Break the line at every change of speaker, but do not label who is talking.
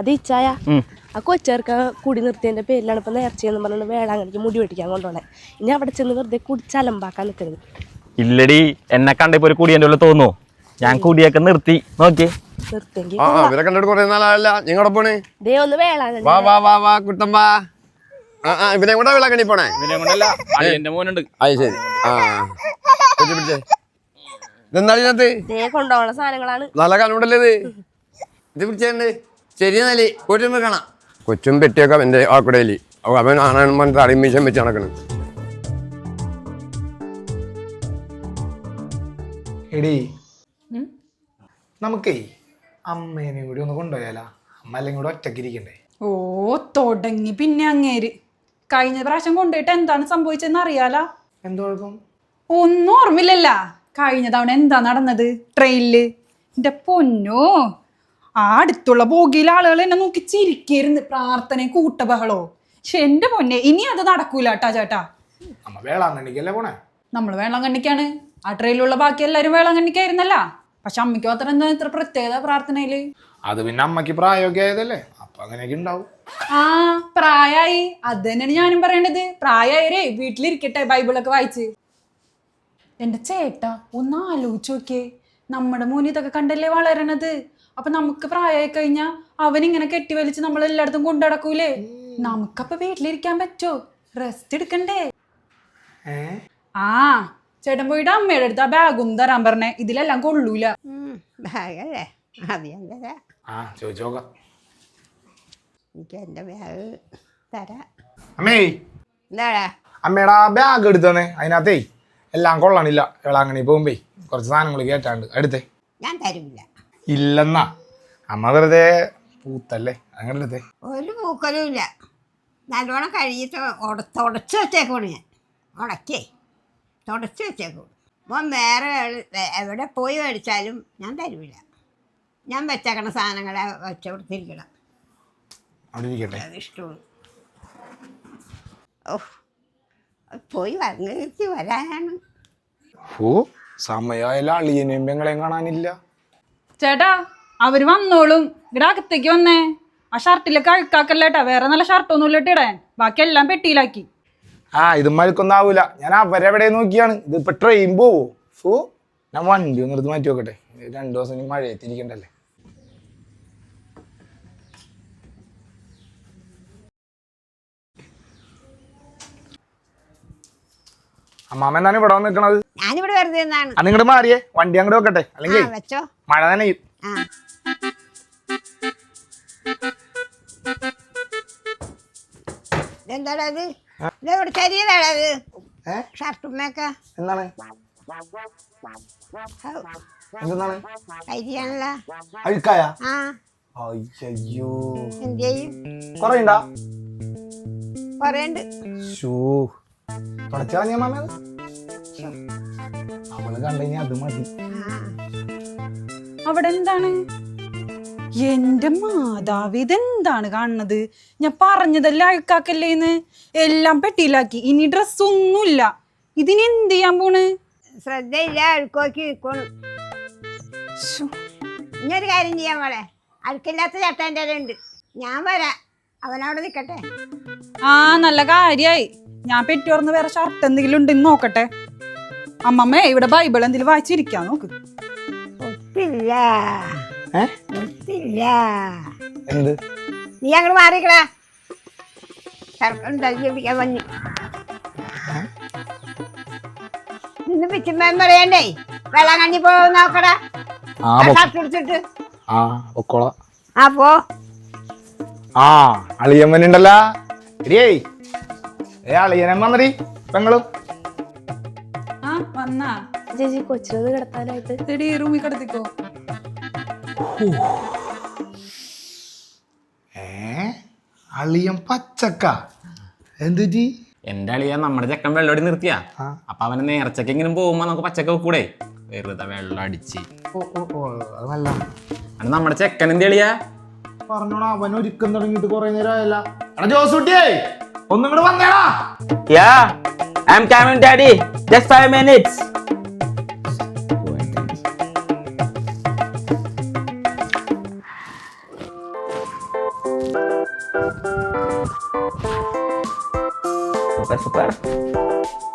അത് ഇച്ചായ. ആ കൊച്ചേർക്ക കുടി നിർത്തിയതിന്റെ പേരിലാണ് ഇപ്പൊ നേർച്ചയെന്ന് പറഞ്ഞിട്ട് വേളാങ്കണിക്ക് മുടി വെട്ടിക്കാൻ കൊണ്ടുപോണേ ഇനി അവിടെ ചെന്ന് വെറുതെ കുടിച്ചലമ്പാക്കാൻ നിൽക്കരുത്
ഇല്ലടി എന്നെ കണ്ടപ്പോ ഒരു കുടിയന്റെ ഉള്ളിൽ തോന്നുന്നു. ഞാൻ കുടിയൊക്കെ നിർത്തി. നോക്കി.
നിർത്തിയെങ്കിൽ
ആ ഇവരെ കണ്ടിട്ട് കുറെ നാളല്ല നിങ്ങടെ പോണേ?
ദേ ഒന്ന് വേളാങ്കണി
വാ വാ വാ വാ കുട്ടമ്പാ. ആ ആ ഇവനെ കൂടെ വിളക്കണി പോണേ?
ഇവനെ കൊണ്ടല്ല അളിയന്റെ മോനുണ്ട്.
അത് ശരി. ആ പിടിച്ചേ പിടിച്ചേ. ഇതെന്താണ് ഇതിനകത്ത്?
ദേ കൊണ്ടുപോകണ സാധനങ്ങളാണ്.
നല്ല കണ്ണുണ്ടല്ലേ ഇത്? ഇത് പിടിച്ചേണ്ട് ശരി കൊച്ചുമ്പ് കാണാം. കൊച്ചും പെട്ടിയൊക്കെ എന്റെ ആ കുടയിൽ അവൻ ആണാൻ തടിമീശം വെച്ച് നടക്കണ്.
എടീ. നമുക്കേ അമ്മേനെയും കൂടി ഒന്ന് കൊണ്ടുപോയാലാ? അമ്മ അല്ലെങ്കിൽ കൂടെ ഒറ്റയ്ക്ക് ഇരിക്കണ്ടേ?
ഓ തുടങ്ങി പിന്നെ അങ്ങേര്. കഴിഞ്ഞ പ്രാവശ്യം കൊണ്ടുപോയിട്ട് എന്താണ് സംഭവിച്ചതെന്ന് അറിയാലാ?
എന്ത് കുഴപ്പം
ഒന്നും ഓർമ്മയില്ലല്ല. കഴിഞ്ഞ തവണ എന്താ നടന്നത്? ട്രെയിനിൽ എന്റെ പൊന്നോ. ആ അടുത്തുള്ള ബോഗിയിലെ ആളുകൾ എന്നെ നോക്കി ചിരിക്കരുന്ന് പ്രാർത്ഥനയും കൂട്ടബഹളോ പക്ഷെ എന്റെ പൊന്നെ ഇനി അത് നടക്കൂല കേട്ടാ ചേട്ടാ.
അമ്മ വേളാങ്കണ്ണിക്കല്ലേ പോണേ?
നമ്മൾ വേളാങ്കണ്ണിക്കാണ്. ആ ട്രെയിലുള്ള ബാക്കി എല്ലാവരും വേളാങ്കണ്ണിക്കായിരുന്നല്ല. പക്ഷെ അമ്മയ്ക്ക് മാത്രം എന്താ ഇത്ര പ്രത്യേകത പ്രാർത്ഥനയിൽ?
അത് പിന്നെ അമ്മയ്ക്ക് പ്രായമൊക്കെ ആയതല്ലേ. അപ്പൊ അങ്ങനെയൊക്കെ ഉണ്ടാവും.
ആ പ്രായായി. അത് തന്നെയാണ് ഞാനും പറയേണ്ടത് പ്രായായരേ വീട്ടിലിരിക്കട്ടെ ബൈബിളൊക്കെ വായിച്ച്. എന്റെ ചേട്ടാ ഒന്ന് ആലോചിച്ച് നോക്കിയേ. നമ്മുടെ മോൻ ഇതൊക്കെ കണ്ടല്ലേ വളരണത്? അപ്പൊ നമുക്ക് പ്രായമായി കഴിഞ്ഞാ അവനിങ്ങനെ കെട്ടിവലിച്ച് നമ്മൾ എല്ലായിടത്തും കൊണ്ടുനടക്കൂലേ നമുക്കപ്പൊ വീട്ടിലിരിക്കാൻ പറ്റോ? റെസ്റ്റ് എടുക്കണ്ടേ? ആ ചേട്ടൻ പോയിട്ട് അമ്മയുടെ അടുത്ത് ആ ബാഗും തരാൻ പറഞ്ഞേ. ഇതിലെല്ലാം കൊള്ളൂല.
ബാഗല്ലേ? അത്
ആ
എനിക്ക് എന്റെ ബാഗ് തരാം.
അമ്മേ.
എന്താടാ?
അമ്മയുടെ ആ ബാഗ് എടുത്തന്നെ. അതിനകത്തേ എല്ലാം കൊള്ളണില്ല. എളാങ്ങണി പോകുമ്പേ കുറച്ച് സാധനങ്ങൾ കേട്ടാണ്ട് അടുത്തേ
ഞാൻ തരില്ല
ഇല്ലെന്നാ. അമ്മ വെറുതെ പൂത്തല്ലേ? അങ്ങനെ
ഒരു പൂക്കലും ഇല്ല. നല്ലോണം കഴുകിയിട്ട് ഉട തുടച്ച് വെച്ചേക്കോണ് ഞാൻ. ഉടക്കേ. തുടച്ച് വെച്ചേക്കും മോൻ വേറെ എവിടെ- പോയി മേടിച്ചാലും ഞാൻ തരൂല. ഞാൻ വെച്ചേക്കണ സാധനങ്ങളെ വെച്ച് കൊടുത്തിരിക്കണം. അത് ഓ പോയി വന്നിട്ട് വരാനാണ്.
ഓ സമയമായാലും അളിയനെയും പെങ്ങളെയും കാണാനില്ല.
ചേട്ടാ അവർ വന്നോളും. ഇവിടെ അകത്തേക്ക് വന്നേ. ആ ഷർട്ടിലൊക്കെ അഴുക്കാക്കല്ലേട്ടാ വേറെ നല്ല ഷർട്ടൊന്നും ഇല്ല ഇടാൻ. ബാക്കി എല്ലാം പെട്ടിയിലാക്കി.
ആ ഇത് മഴക്കൊന്നും ആവൂല ഞാൻ അവരെവിടെ നോക്കിയാണ്. ഇത് ഇപ്പൊ ട്രെയിൻ പോവോ? സോ ഞാൻ വണ്ടി ഒന്ന് എടുത്ത് മാറ്റി നോക്കട്ടെ. രണ്ടു ദിവസം ഇനി മഴയത്തിരിക്കണ്ടല്ലേ? അമ്മാമ എന്താണ് ഇവിടെ വന്ന് നിൽക്കണത്
ഞാനിവിടെ വെറുതെ നിന്നാണ്.
മാറിയേ. വണ്ടി അങ്ങോട്ട് വെക്കട്ടെ. അല്ലെങ്കിൽ
വെച്ചോ.
മഴ തന്നെ
ആ. ഇത്? ഇതെവിടെ ഇത്? ഷർട്ടുമ്മയൊക്കെ
എന്താണ്? എന്താണ് അഴുക്കായ?
ആ.
അയ്യോ
എന്ത് ചെയ്യും?
കൊറേ ഉണ്ടാ
കുറേ ഉണ്ട്
ഷൂ തുടച്ചു കളഞ്ഞ മാമ അത്? അവൾ കണ്ടുകഴിഞ്ഞാ അത് മതി.
ആ.
അവിടെ എന്താണ്? എന്റെ മാതാവ് ഇതെന്താണ് കാണുന്നത്? ഞാൻ പറഞ്ഞതല്ലേ അഴുക്കാക്കല്ലേന്ന് എല്ലാം പെട്ടിയിലാക്കി. ഇനി ഡ്രസ് ഒന്നുമില്ല. ഇതിന് എന്ത് ചെയ്യാൻ പോണ്?
ശ്രദ്ധയില്ല അഴുക്കോക്കി നിൽക്കണം. ഇനിയൊരു കാര്യം ചെയ്യാൻ മോളെ. അഴുക്കില്ലാത്ത ചട്ട എന്റെ ഉണ്ട് ഞാൻ വരാം. അവനവിടെ നിൽക്കട്ടെ
ആ നല്ല കാര്യായി. ഞാൻ പെട്ടി ഓർന്ന് വേറെ ഷർട്ട് എന്തെങ്കിലും ഉണ്ടെന്ന് നോക്കട്ടെ. അമ്മമ്മേ ഇവിടെ ബൈബിൾ എന്തെങ്കിലും വായിച്ചിരിക്കാൻ നോക്ക്.
ഒത്തില്ല ഒത്തില്ല
എന്ത്?
നീ അങ്ങോട്ട് മാറിക്കടാ. ഉണ്ടാക്കി പിടിക്കാൻ വന്നു. ഇന്ന് പിച്ചുമ്മൻ പറയണ്ടേ? വെള്ളം കണ്ണി പോ നോക്കടാ.
ആ
ആ
പൊ-
ഷർട്ട്
ആ
പോ.
ഏ അളിയനെ വന്നടി പെങ്ങളും.
വന്നാ?
ചേച്ചി കൊച്ചിനൊന്ന് കിടത്താനായിട്ട്.
ഇതെടി റൂമിൽ കിടത്തിക്കോ.
ഏ? അളിയൻ പച്ചക്ക. എന്തുറ്റി
എന്റെ അളിയ നമ്മുടെ ചെക്കൻ വെള്ളോടി നിർത്തിയാ.
ആ.
അപ്പൊ അവന് നേർച്ചക്ക് ഇങ്ങനെ പോകുമ്പോ നമുക്ക് പച്ചക്ക വെക്കൂടെ? വെറുതെ വെള്ളം അടിച്ച്.
ഓ ഓ ഓ അത്
നമ്മുടെ ചെക്കൻ എന്ത് അളിയാ
പറഞ്ഞോടാ അവൻ ഒരുക്കം തുടങ്ങിയിട്ട് കുറെ നേരം ആയല്ല എടാ ജോസൂട്ടിയേ ഒന്നും കൂടെ വന്നേടാ.
I am coming Daddy. Just five minutes. Super, super.